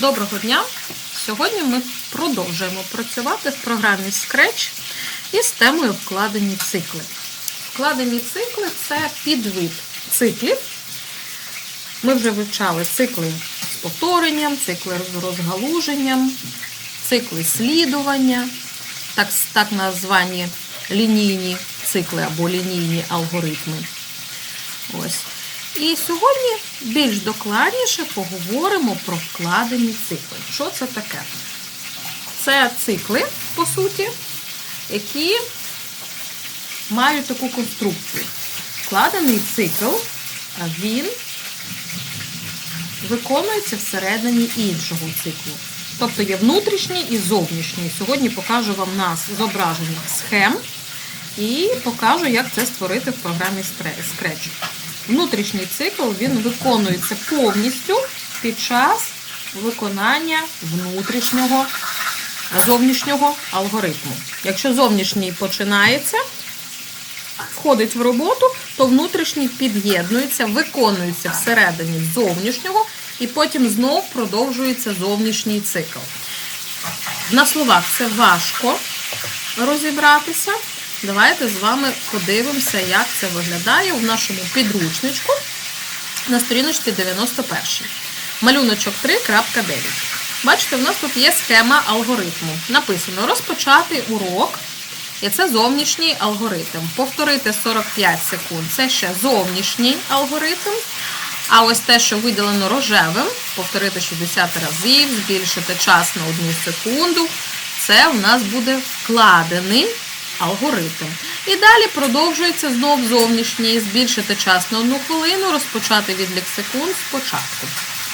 Доброго дня! Сьогодні ми продовжуємо працювати в програмі Scratch із темою вкладені цикли. Вкладені цикли це підвид циклів. Ми вже вивчали цикли з повторенням, цикли з розгалуженням, цикли слідування, так, так названі лінійні цикли або лінійні алгоритми. Ось. І сьогодні більш докладніше поговоримо про вкладені цикли. Що це таке? Це цикли, по суті, які мають таку конструкцію. Вкладений цикл, він виконується всередині іншого циклу. Тобто є внутрішній і зовнішній. Сьогодні покажу вам на зображеннях схем і покажу, як це створити в програмі Scratch. Внутрішній цикл він виконується повністю під час виконання внутрішнього зовнішнього алгоритму. Якщо зовнішній починається, входить в роботу, то внутрішній під'єднується, виконується всередині зовнішнього, і потім знов продовжується зовнішній цикл. На словах це важко розібратися. Давайте з вами подивимося, як це виглядає у нашому підручничку на сторіночці 91. Малюночок 3.9. Бачите, у нас тут є схема алгоритму. Написано розпочати урок. І це зовнішній алгоритм. Повторити 45 секунд це ще зовнішній алгоритм. А ось те, що виділено рожевим, повторити 60 разів, збільшити час на 1 секунду. Це у нас буде вкладений алгоритм. І далі продовжується знов зовнішній, збільшити час на одну хвилину, розпочати відлік секунд спочатку.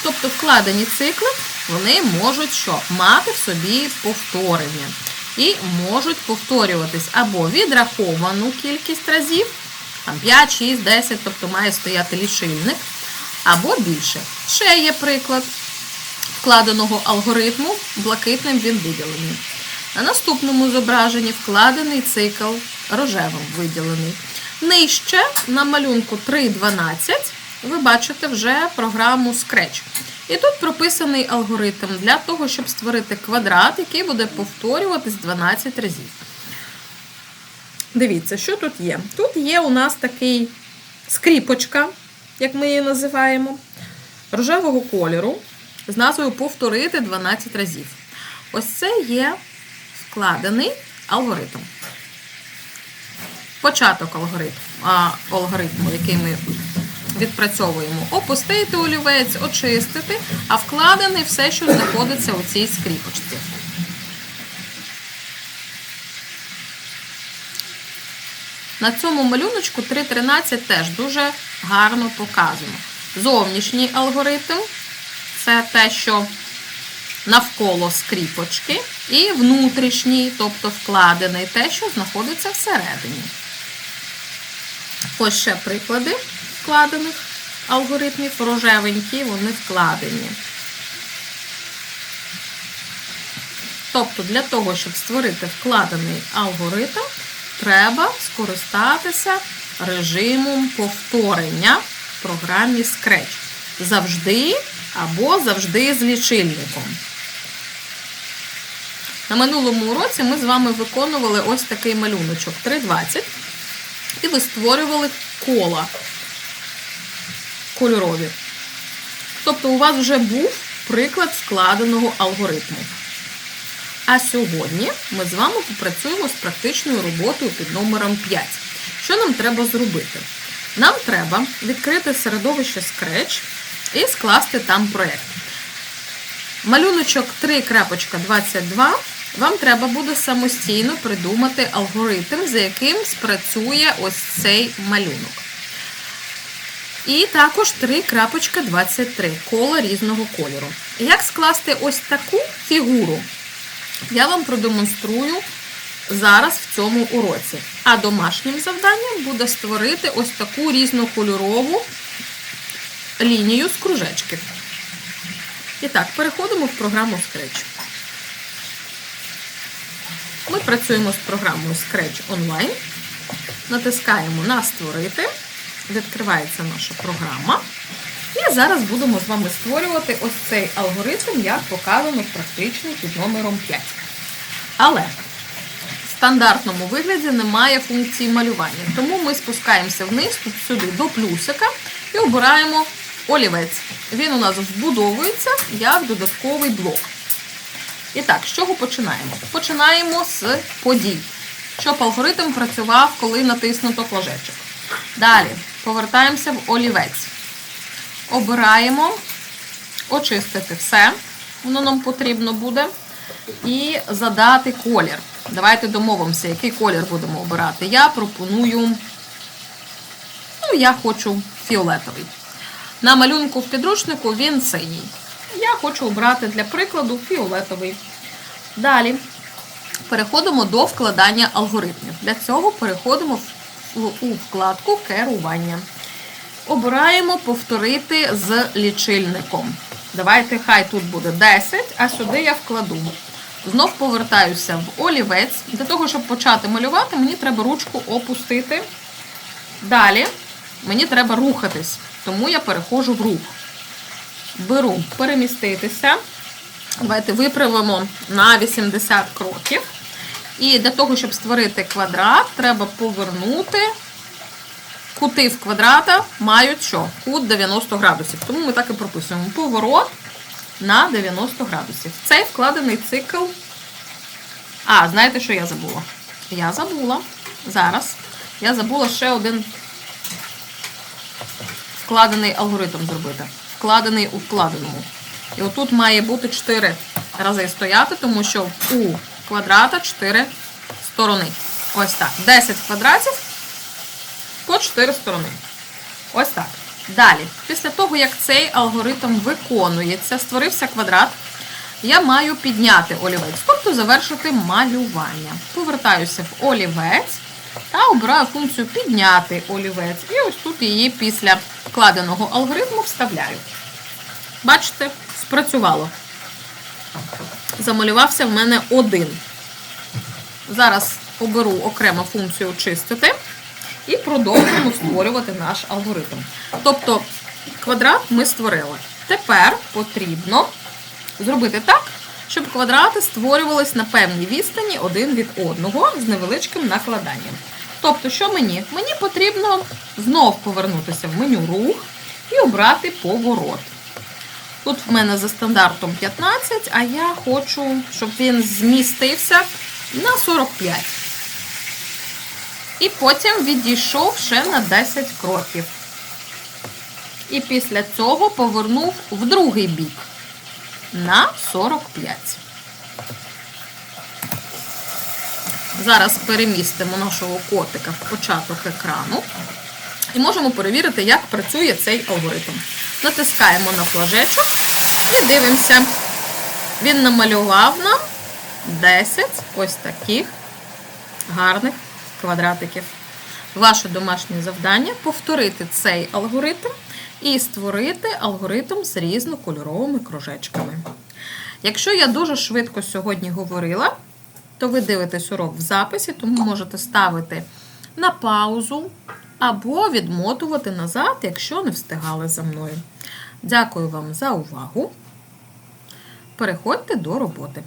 Тобто вкладені цикли вони можуть що? мати в собі повторення. І можуть повторюватись або відраховану кількість разів, там 5, 6, 10, тобто має стояти лічильник, або більше. Ще є приклад вкладеного алгоритму, блакитним він виділений. На наступному зображенні вкладений цикл рожевим виділений. Нижче на малюнку 3.12 ви бачите вже програму Scratch. І тут прописаний алгоритм для того, щоб створити квадрат, який буде повторюватись 12 разів. Дивіться, що тут є? Тут є у нас такий скріпочка, як ми її називаємо, рожевого кольору з назвою Повторити 12 разів. Ось це є вкладений алгоритм. Початок алгоритму, який ми відпрацьовуємо. Опустити олівець, очистити, а вкладений все, що знаходиться у цій скріпочці. На цьому малюночку 3.13 теж дуже гарно показано. Зовнішній алгоритм це те, що навколо скріпочки, і внутрішній, тобто вкладений, те, що знаходиться всередині. Ось ще приклади вкладених алгоритмів, рожевенькі, вони вкладені. Тобто, для того, щоб створити вкладений алгоритм, треба скористатися режимом повторення в програмі Scratch. Завжди або завжди з лічильником. На минулому уроці ми з вами виконували ось такий малюночок 3,20 і ви створювали кола кольорові. Тобто у вас вже був приклад складеного алгоритму. А сьогодні ми з вами попрацюємо з практичною роботою під номером 5. Що нам треба зробити? Нам треба відкрити середовище Scratch і скласти там проєкт. Малюночок 3.22 вам треба буде самостійно придумати алгоритм, за яким спрацює ось цей малюнок. І також 3.23 коло різного кольору. Як скласти ось таку фігуру, я вам продемонструю зараз в цьому уроці. А домашнім завданням буде створити ось таку різнокольорову лінію з кружечків. І так, переходимо в програму Scratch. Ми працюємо з програмою Scratch Online. Натискаємо на Створити. Відкривається наша програма. І зараз будемо з вами створювати ось цей алгоритм, як показано в під номером 5. Але в стандартному вигляді немає функції малювання. Тому ми спускаємося вниз, тут сюди до плюсика і обираємо олівець. Він у нас вбудовується як додатковий блок. І так, з чого починаємо? Починаємо з подій, щоб алгоритм працював, коли натиснуто флажечок. Далі повертаємося в олівець. Обираємо очистити все, воно нам потрібно буде, і задати колір. Давайте домовимося, який колір будемо обирати. Я пропоную, ну, я хочу фіолетовий. На малюнку в підручнику він синій. Я хочу обрати для прикладу фіолетовий. Далі переходимо до вкладання алгоритмів. Для цього переходимо у вкладку керування. Обираємо повторити з лічильником. Давайте, хай тут буде 10, а сюди я вкладу. Знов повертаюся в олівець. Для того, щоб почати малювати, мені треба ручку опустити. Далі мені треба рухатись, тому я переходжу в рух. Беру переміститися. Давайте виправимо на 80 кроків. І для того, щоб створити квадрат, треба повернути. Кути в квадрата мають що? Кут 90 градусів. Тому ми так і прописуємо поворот на 90 градусів. Цей вкладений цикл. А, знаєте, що я забула? Я забула. Зараз. Я забула ще один вкладений алгоритм зробити. Вкладений у вкладеному. І отут має бути 4 рази стояти, тому що у квадрата 4 сторони. Ось так. 10 квадратів по 4 сторони. Ось так. Далі, після того, як цей алгоритм виконується, створився квадрат, я маю підняти олівець, тобто завершити малювання. Повертаюся в олівець та обираю функцію підняти олівець. І ось тут її після вкладеного алгоритму вставляю. Бачите, спрацювало. Замалювався в мене один. Зараз оберу окремо функцію очистити і продовжуємо створювати наш алгоритм. Тобто квадрат ми створили. Тепер потрібно зробити так, щоб квадрати створювались на певній відстані один від одного з невеличким накладанням. Тобто, що мені? Мені потрібно знов повернутися в меню рух і обрати поворот. Тут в мене за стандартом 15, а я хочу, щоб він змістився на 45. І потім відійшов ще на 10 кроків. І після цього повернув в другий бік на 45. Зараз перемістимо нашого котика в початок екрану. І можемо перевірити, як працює цей алгоритм. Натискаємо на флажечок і дивимося. Він намалював нам 10 ось таких гарних квадратиків. Ваше домашнє завдання повторити цей алгоритм і створити алгоритм з різнокольоровими кружечками. Якщо я дуже швидко сьогодні говорила, то ви дивитесь урок в записі, тому можете ставити на паузу або відмотувати назад, якщо не встигали за мною. Дякую вам за увагу. Переходьте до роботи.